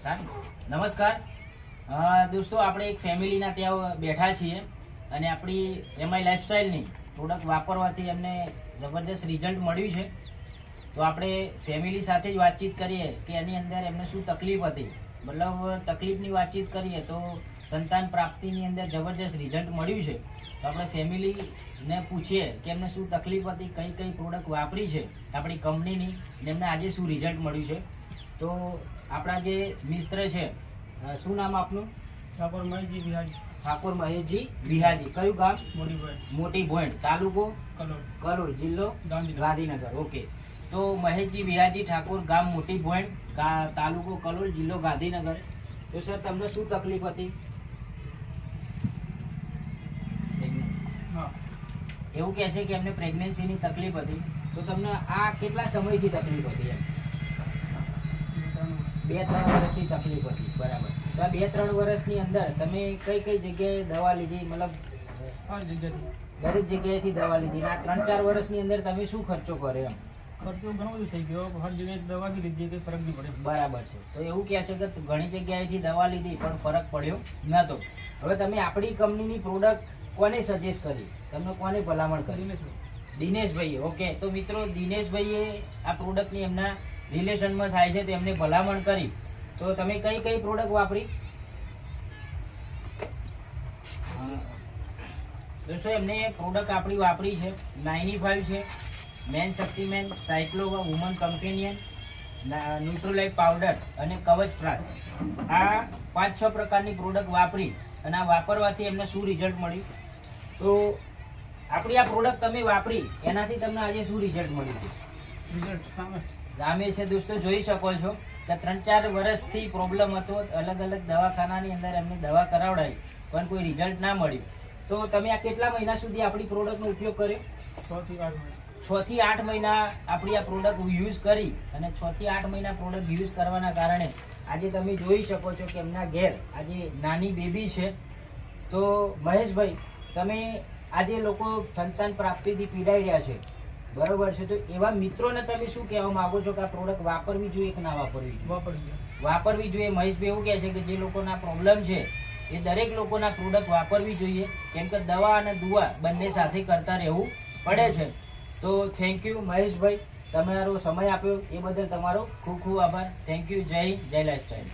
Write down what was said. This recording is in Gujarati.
નમસ્કાર. દોસ્તો, આપણે એક ફેમિલીના ત્યાં બેઠા છીએ અને આપણી એમઆઈ લાઈફસ્ટાઈલની પ્રોડક્ટ વાપરવાથી એમને જબરદસ્ત રિઝલ્ટ મળ્યું છે. તો આપણે ફેમિલી સાથે જ વાતચીત કરીએ કે એની અંદર એમને શું તકલીફ હતી. મતલબ, તકલીફની વાતચીત કરીએ તો સંતાન પ્રાપ્તિની અંદર જબરદસ્ત રિઝલ્ટ મળ્યું છે. તો આપણે ફેમિલીને પૂછીએ કે એમને શું તકલીફ હતી, કઈ કઈ પ્રોડક્ટ વાપરી છે, આપણી કંપનીની, ને એમને આજે શું રિઝલ્ટ મળ્યું છે. તો આપણા જે મિત્ર છે શું નામ આપનું? ઠાકોર મહેશજી બિહારી. ઠાકોર મહેશજી બિહાજી કયું ગામ? મોટી મોટી ભોઈન્ટ તાલુકો? કલોલ. કલોલ. જિલ્લો? ગાંધીનગર. ઓકે. તો મહેશજી બિહાજી ઠાકોર ગામ મોટી ભોઈન્ટ તાલુકો કલોલ જિલ્લો ગાંધીનગર. તો સર તમને શું તકલીફ હતી? એવું કહે છે કે એમને પ્રેગ્નન્સીની તકલીફ હતી. તો તમને આ કેટલા સમયથી તકલીફ હતી એમ? બે ત્રણ વર્ષની તકલીફ હતી બરાબર. તો આ બે ત્રણ વર્ષની અંદર તમે કઈ કઈ જગ્યાએ દવા લીધી? મતલબ દરેક જગ્યાએથી દવા લીધી. આ ત્રણ ચાર વર્ષની અંદર તમે શું ખર્ચો કર્યો એમ? ખર્ચો ઘણો બધો થઈ ગયો. હર જગ્યાએ દવા બી લીધી કંઈ ફરક નહીં પડે. બરાબર છે. તો એવું કહે છે કે ઘણી જગ્યાએથી દવા લીધી પણ ફરક પડ્યો નહોતો. હવે તમે આપણી કંપનીની પ્રોડક્ટ કોને સજેસ્ટ કરી? તમને કોને ભલામણ કરી? દિનેશભાઈ. ઓકે. તો મિત્રો દિનેશભાઈએ આ પ્રોડક્ટની એમના રિલેશનમાં થાય છે તેમને ભલામણ કરી. તો તમે કઈ કઈ પ્રોડક્ટ વાપરી? દોસ્તો, એમને પ્રોડક્ટ આપણી વાપરી છે. નાઇની ફાઇવ છે મેન શક્તિમેન સાયક્લોવા વુમન કમ્પેનિયન ન્યુટ્રોલાઇટ પાવડર અને કવચ પ્લાસ આ પાંચ છ પ્રકારની પ્રોડક્ટ વાપરી અને આ વાપરવાથી એમને શું રિઝલ્ટ મળ્યું તો આપણી આ પ્રોડક્ટ તમે વાપરી, એનાથી તમને આજે શું રિઝલ્ટ મળ્યું રિઝલ્ટ સામે. સામે છે દોસ્તો, જોઈ શકો છો કે ત્રણ ચાર વર્ષથી પ્રોબ્લેમ હતો. અલગ અલગ દવાખાનાની અંદર એમને દવા કરાવડાવી, પણ કોઈ રિઝલ્ટ ના મળ્યું. તો તમે આ કેટલા મહિના સુધી આપણી પ્રોડક્ટનો ઉપયોગ કર્યો? છ થી આઠ મહિના છ થી આઠ મહિના આપણી આ પ્રોડક્ટ યુઝ કરી અને છ થી આઠ મહિના પ્રોડક્ટ યુઝ કરવાના કારણે આજે તમે જોઈ શકો છો કે એમના ઘેર આજે નાની બેબી છે. તો મહેશભાઈ, તમે આજે લોકો સંતાન પ્રાપ્તિથી પીડાઈ રહ્યા છે. બરોબર છે તો એવા મિત્રોને તમે શું કહેવા માંગો છો કે આ પ્રોડક્ટ વાપરવી જોઈએ કે ના વાપરવી જોઈએ? વાપરવી જોઈએ. વાપરવી જોઈએ. મહેશભાઈ એવું કહે છે કે જે લોકોના પ્રોબ્લેમ છે એ દરેક લોકોના પ્રોડક્ટ વાપરવી જોઈએ. કેમ કે દવા અને દુવા બંને સાથે કરતા રહેવું પડે છે. તો થેન્ક યુ મહેશભાઈ તમારો સમય આપ્યો. એ બદલ તમારો ખૂબ ખૂબ આભાર. થેન્ક યુ જય જય જય લાઈફસ્ટાઈલ